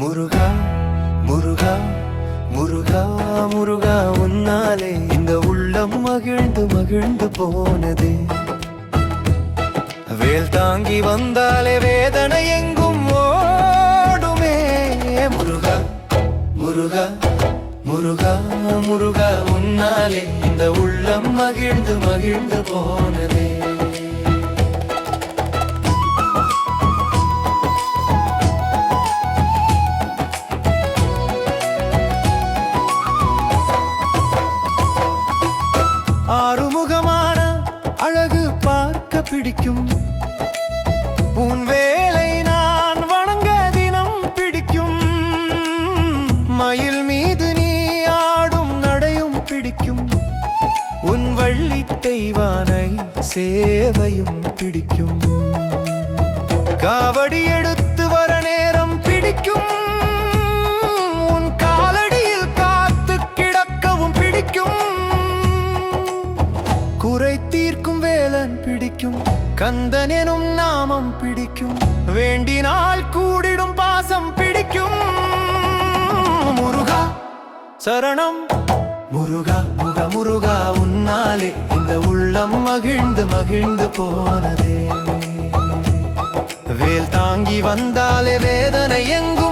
முருகா முருகா முருகா முருகா உன்னாலே இந்த உள்ளம் மகிழ்ந்து மகிழ்ந்து போனது. வேல் தாங்கி வந்தாலே வேதனை எங்கும் ஓடுமே. முருகா முருகா முருகா முருகா உன்னாலே இந்த உள்ளம் மகிழ்ந்து மகிழ்ந்து போனதே. பிடிக்கும். உன் வேலை நான் வணங்க தினம் பிடிக்கும். மயில் மீது நீ ஆடும் நடையும் பிடிக்கும். உன் வள்ளி தெய்வானை சேவையும் பிடிக்கும். காவடி எடு பிடிக்கும். கந்தன் எனும் நாமம் பிடிக்கும். வேண்டினால் கூடிடும் பாசம் பிடிக்கும். முருகா சரணம். முருகா முக முருகா உன்னாலே இந்த உள்ளம் மகிழ்ந்து மகிழ்ந்து போனதே. வேல் தாங்கி வந்தாலே வேதனை எங்கும்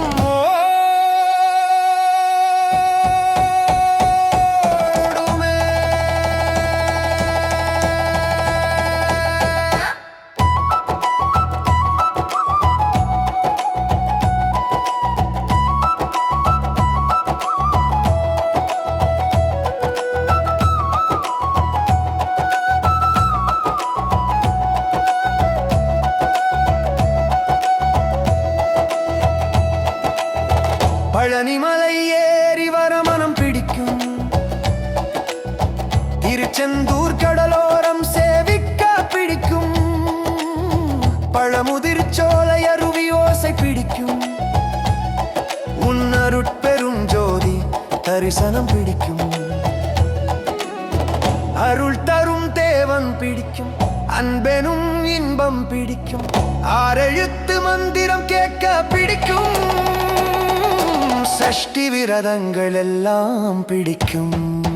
தரிசனம் பிடிக்கும். அருள் தரும் தேவன் பிடிக்கும். அன்பெனும் இன்பம் பிடிக்கும். ஆரெழுத்து மந்திரம் கேட்க பிடிக்கும். சஷ்டி விரதங்கள் எல்லாம் பிடிக்கும்.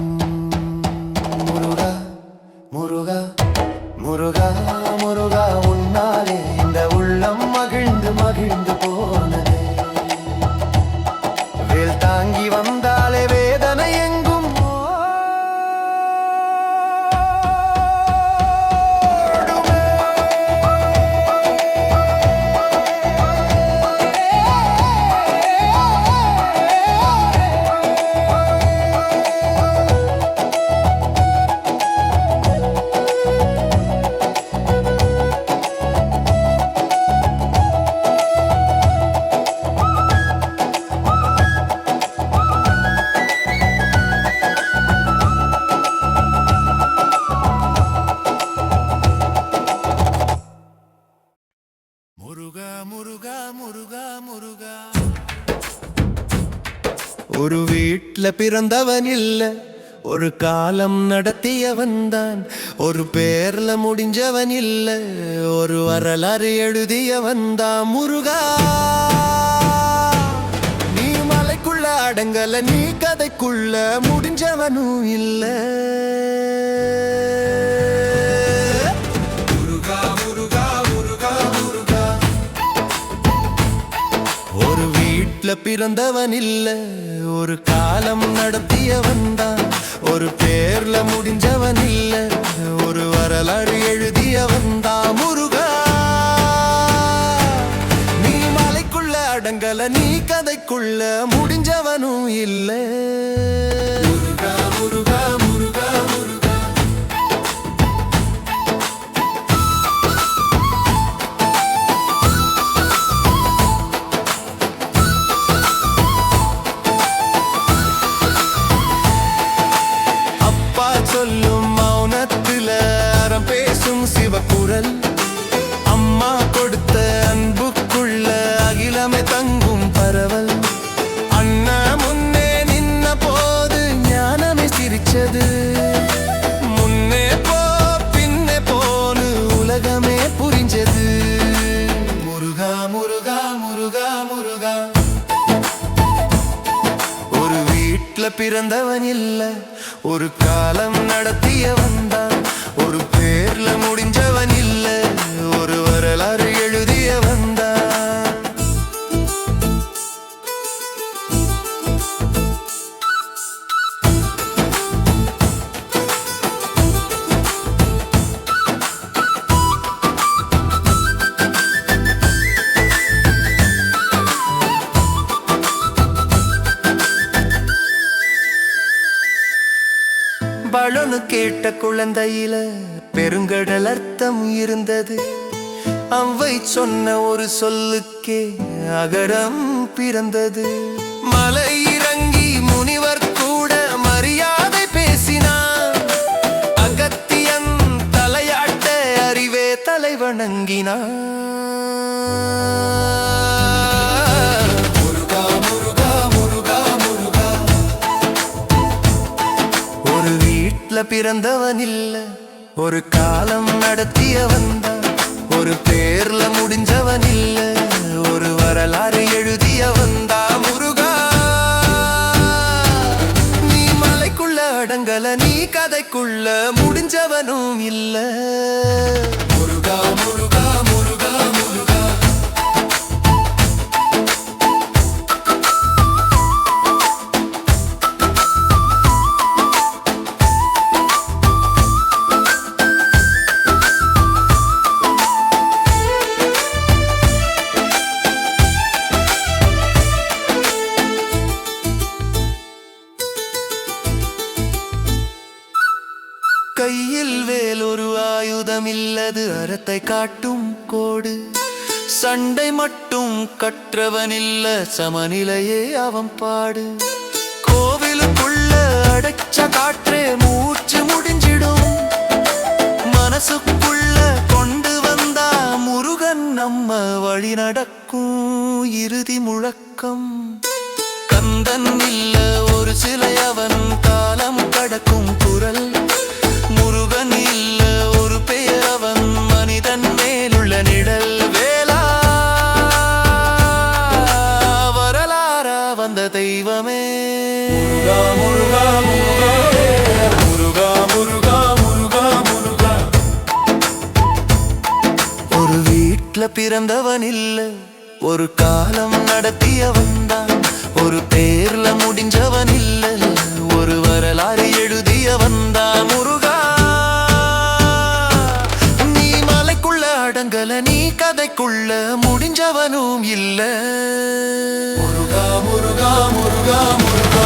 பிறந்தவன் இல்ல. ஒரு காலம் நடத்தியவன் தான். ஒரு பேர்ல முடிஞ்சவன் இல்ல. ஒரு வரலாறு எழுதியவன் தான் முருகா. நீ மலைக்குள்ள அடங்கல நீ கதைக்குள்ள முடிஞ்சவனும் இல்லை. பிறந்தவன் இல்ல ஒரு காலம் நடத்தியவன் தான் ஒரு பேர்ல முடிஞ்சவன் இல்ல ஒரு வரலாறு எழுதியவன் தான் முருகா நீ மலைக்குள்ள அடங்கல நீ கதைக்குள்ள முடிஞ்சவனும் இல்லை. முருகா முருகா. சொல்லும் மௌனத்தில் அறம் பேசும் சிவக்குரல். அம்மா கொடுத்த அன்புக்குள்ள அகிலமே தங்கும் பரவல். அண்ணா முன்னே நின்ன போது ஞானமே சிரிச்சது. முன்னே போ பின்னே போனு உலகமே புரிஞ்சது. முருகா முருகா முருகா முருகா. ஒரு வீட்டில் பிறந்தவன் இல்லை ஒரு காலம் You. கேட்ட குழந்தையில பெருங்கடல் அர்த்தம் இருந்தது அவை சொன்ன ஒரு சொல்லுக்கே அகரம் பிறந்தது. மலை இறங்கி முனிவர் கூட மரியாதை பேசினான் அகத்தியன் தலையாட்ட அறிவே தலை வீட்ல பிறந்தவன் இல்ல ஒரு காலம் நடத்தியவன் தான். ஒரு பேர்ல முடிஞ்சவன் இல்ல ஒரு வரலாறு எழுதியவன் தான் முருகா. நீ மலைக்குள்ள அடங்கல நீ கதைக்குள்ள முடிஞ்சவனும் இல்ல. முருகா முருகா முருகா முருகா. கையில் வேல் ஒரு ஆயுதம் இல்லது அறத்தை காட்டும் கோடு. சண்டை மட்டும் கற்றவன் இல்ல சமநிலையே அவன் பாடு. கோவிலுக்குள்ள அடைச்ச காற்றே மூச்சு முடிஞ்சிடும். மனசுக்குள்ள கொண்டு வந்தா முருகன் நம்ம வழி நடக்கும் இறுதி முழக்கம். கந்தன் இல்ல ஒரு சிலை அவன் காலம் கடக்கும் குரல். பிறந்தவன் இல்ல ஒரு காலம் நடத்தியவன் தான் ஒரு பேர்ல முடிஞ்சவன் இல்ல ஒரு வரலாறு எழுதியவன் தான் முருகா நீ மலைக்குள்ள அடங்கல நீ கதைக்குள்ள முடிஞ்சவனும் இல்ல. முருகா முருகா முருகா முருகா முருகா.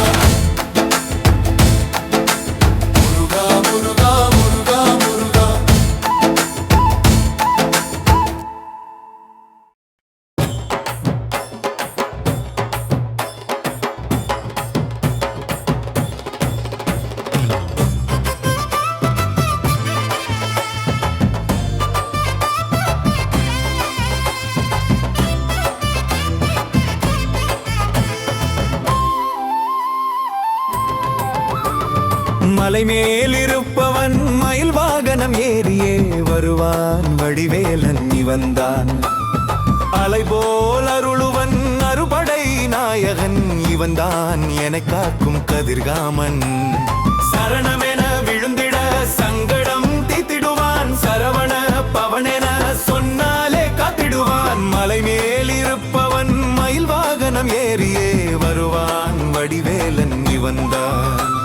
மலை மேலிருப்பவன் மயில் வாகனம் ஏறியே வருவான் வடிவேலன் இவன்தான். அலை போல் அருளுவன் அறுபடை நாயகன் இவன்தான் என காக்கும் கதிர்காமன். சரணமென விழுந்திட சங்கடம் தீத்திடுவான் சரவண பவனென சொன்னாலே காத்திடுவான். மலை மேலிருப்பவன் மயில் வாகனம் ஏறியே வருவான் வடிவேலன் இவன்தான்.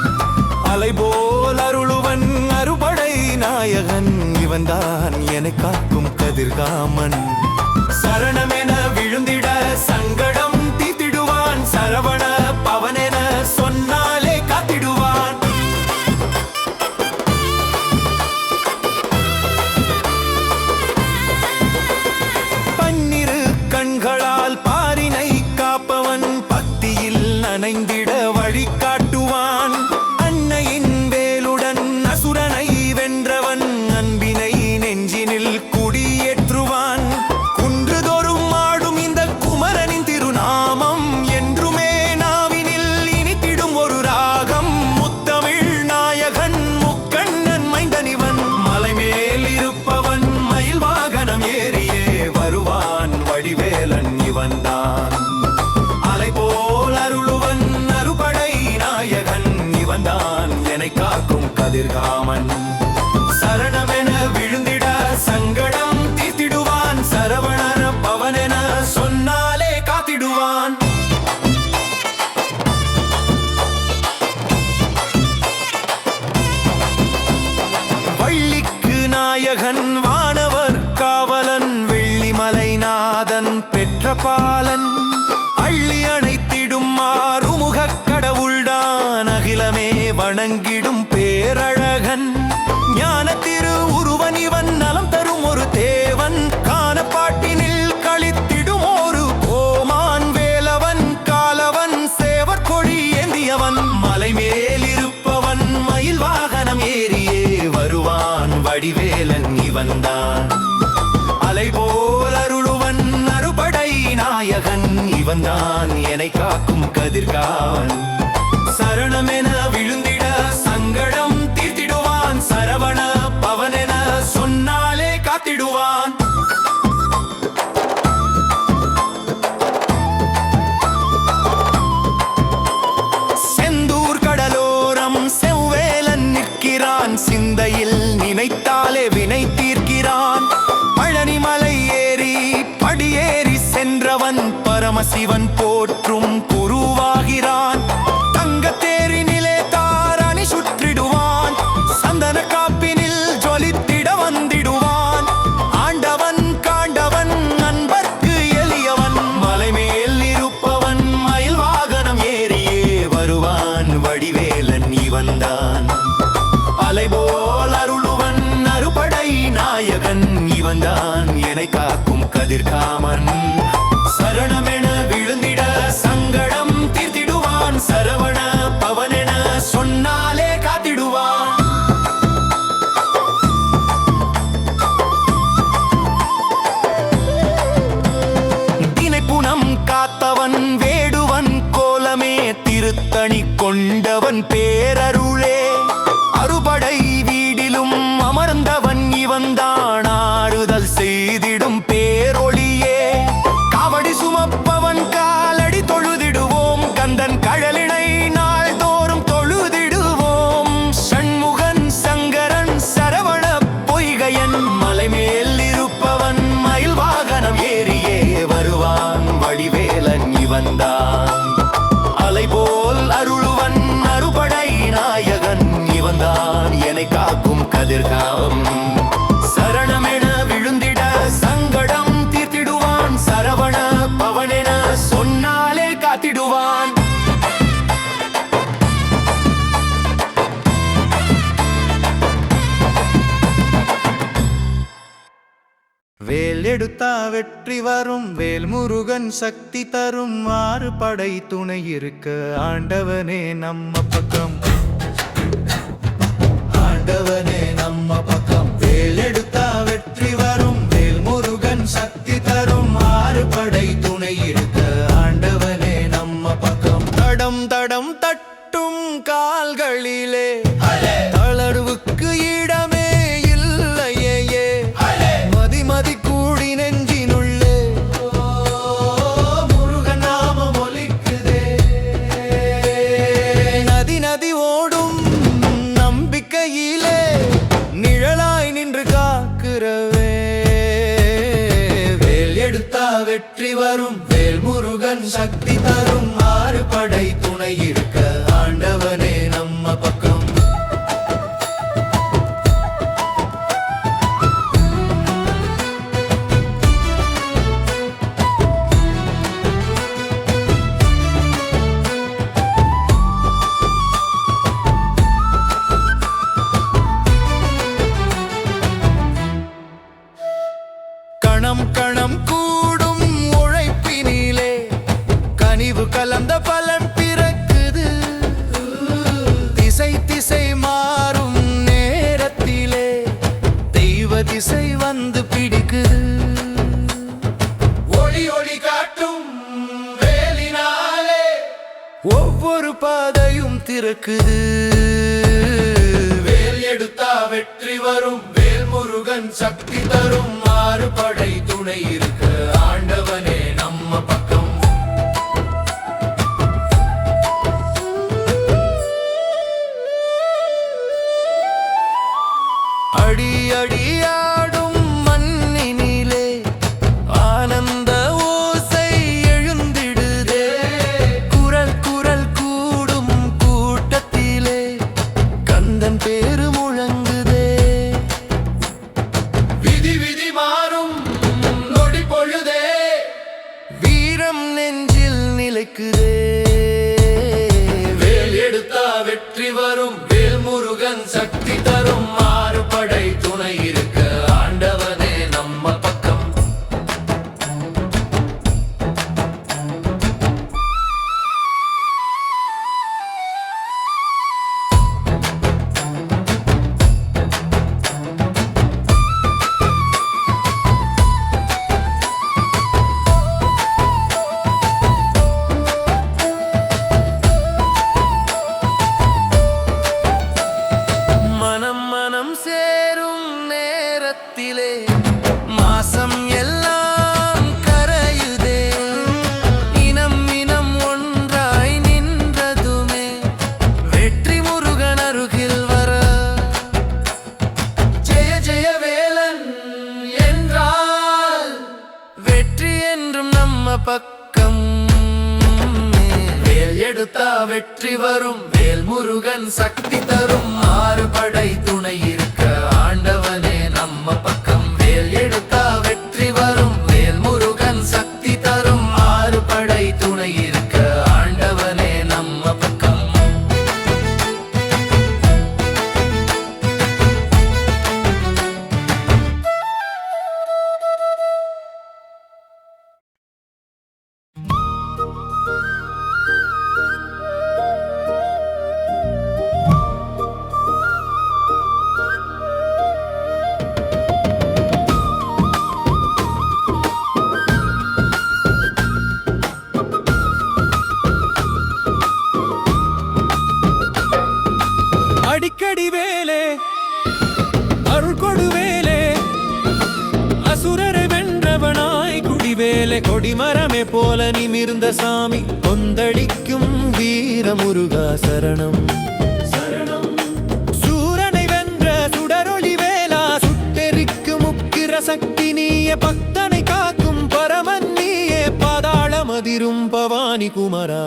மலை போல் அருளுவன் அறுபடை நாயகன். இவன்தான் என காக்கும் கதிர்காமன். சரணமே আমাদের গা பேரழகன். ஞான திரு உருவன் இவன் நலம் தரும் ஒரு தேவன். காணப்பாட்டினில் கழித்திடும் ஒரு கோமான் வேலவன். காலவன் சேவற்கொடி ஏந்தியவன். மலைமேல் இருப்பவன் மயில் வாகனம் ஏறியே வருவான். வடிவேலன் இவன்தான். அலை போல் அருளுவன் அறுபடை நாயகன். இவன்தான் என்னை காக்கும் கதிர்காவன் சரணமென நிற்கிறான் சிந்தையில் நினைத்தாலே வினை தீர்க்கிறான். பழனி மலை ஏறி படியேறி சென்றவன் பரமசிவன் போற்றும் குருவாகிறான். கதிர்காமன். கதிர்காவம் சரணமென விழுந்திட சங்கடம் தீர்த்திடுவான். சரவண பவனென சொன்னாலே காத்திடுவான். வேல் எடுத்தா வெற்றி வரும். வேல் முருகன் சக்தி தரும். ஆறு படை துணை இருக்க. ஆண்டவனே நம்ம பக்கம். தடம் தட்டும் கால்களிலே தளர்வுக்கு அடி அடியா அதிவேலை கொடிமரமே போல நிமிர்ந்த சாமி. கொந்தளிக்கும் வீர முருகா சரணம். சூரனை வென்ற சுடரொளி வேலா சுட்டெரிக்கு முக்கிற சக்தி நீய பக்தனை காக்கும் பரமன் நீயே. பாதாளமதிரும் பவானி குமரா.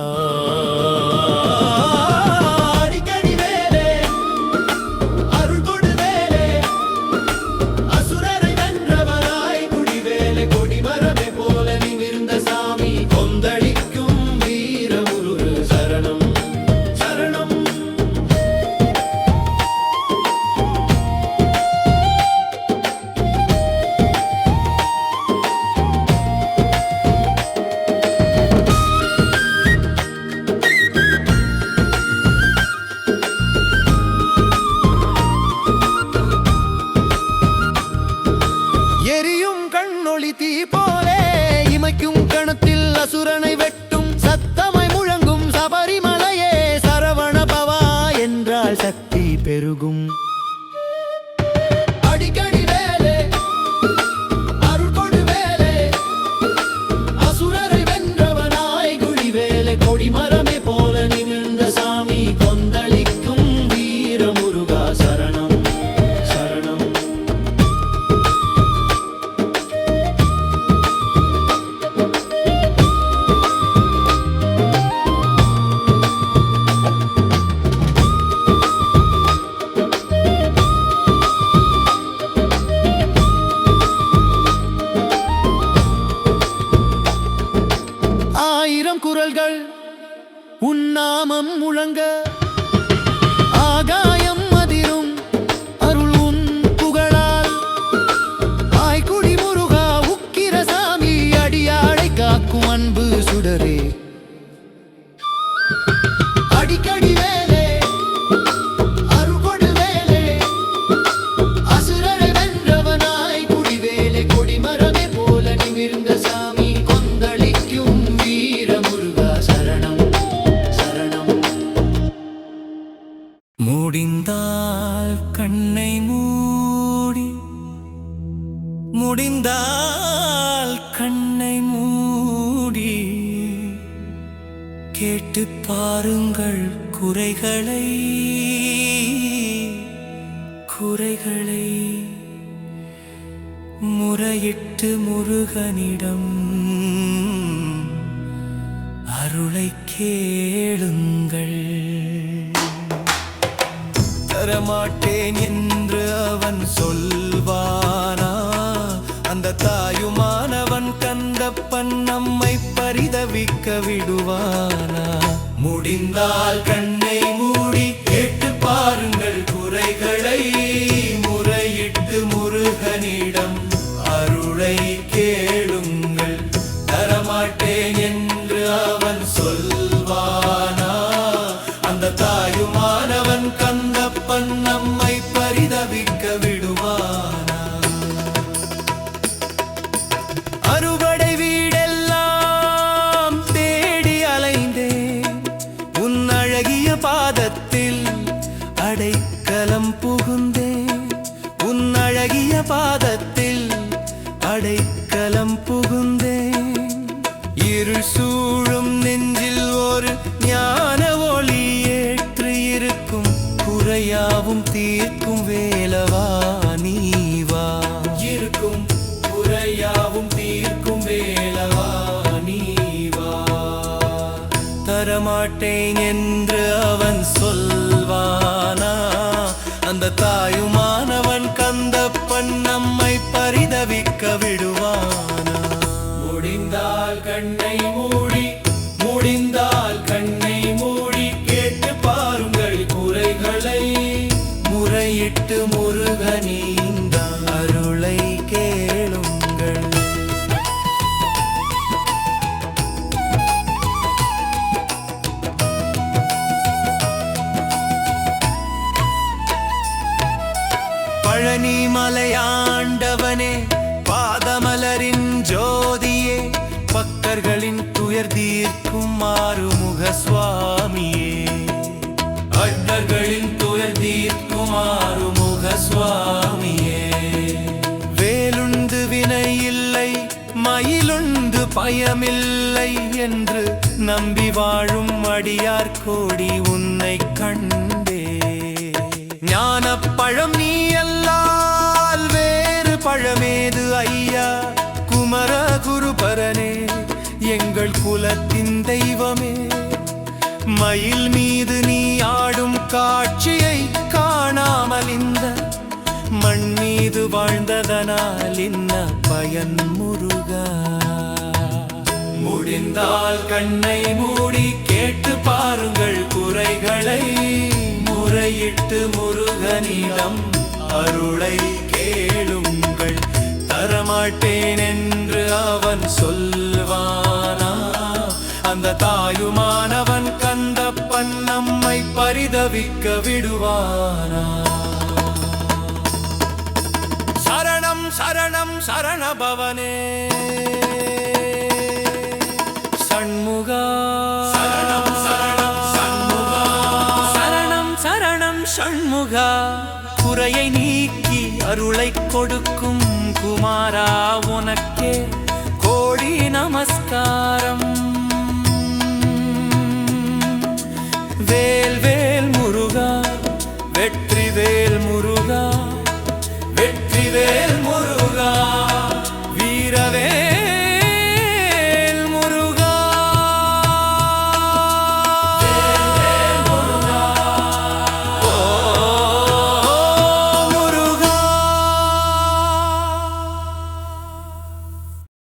அந்த தாயுமானவன் கந்தப்பன் நம்மை பரிதவிக்க விடுவானா? முடிந்தால் கண்ணை மூடி கேட்டு பாருங்கள் குறைகளை. அடைக்கலம் புகுந்தேன். இருள் சூழும் நெஞ்சில் ஒரு ஞான ஒளி ஏற்று இருக்கும். குறையாவும் தீர்க்கும் வேலவா நீவா? இருக்கும். குறையாவும் தீர்க்கும் வேலவா நீவா? தரமாட்டேன் என்று அவன் சொல்வானா? அந்த தாயுமானவன் பரிதவிக்க விடுவானா? முடிந்தால் கண்ணை மூடி முடிந்தால் கண்ணை மூடி கேட்டு பாருங்கள் குறைகளை. முறையிட்டு முருகனீந்த மயிலுண்டு பயமில்லை என்று நம்பி வாழும் அடியார் கோடி உன்னை கண்டே. ஞான பழம் நீ அல்லால் வேறு பழமேது ஐயா. குமர குருபரனே எங்கள் குலத்தின் தெய்வமே. மயில் மீது நீ ஆடும் காட்சியை காணாமல் இந்த மண் மீது வாழ்ந்ததனால் இன்ன பயன்முறை முடிந்தால் கண்ணை மூடி கேட்டு பாருங்கள் குறைகளை. முறையிட்டு முருகனிடம் அருளை கேளுங்கள். தரமாட்டேன் என்று அவன் சொல்வானா? அந்த தாயுமானவன் கந்தப்பன் நம்மை பரிதவிக்க விடுவானா? சரணம் சரணம் சரணபவனே. சண்முகா குறையை நீக்கி அருளை கொடுக்கும் குமாரா உனக்கே கோடி நமஸ்காரம். வேல் வேல் முருகா வெற்றி வேல் முருகா வெற்றி வேல்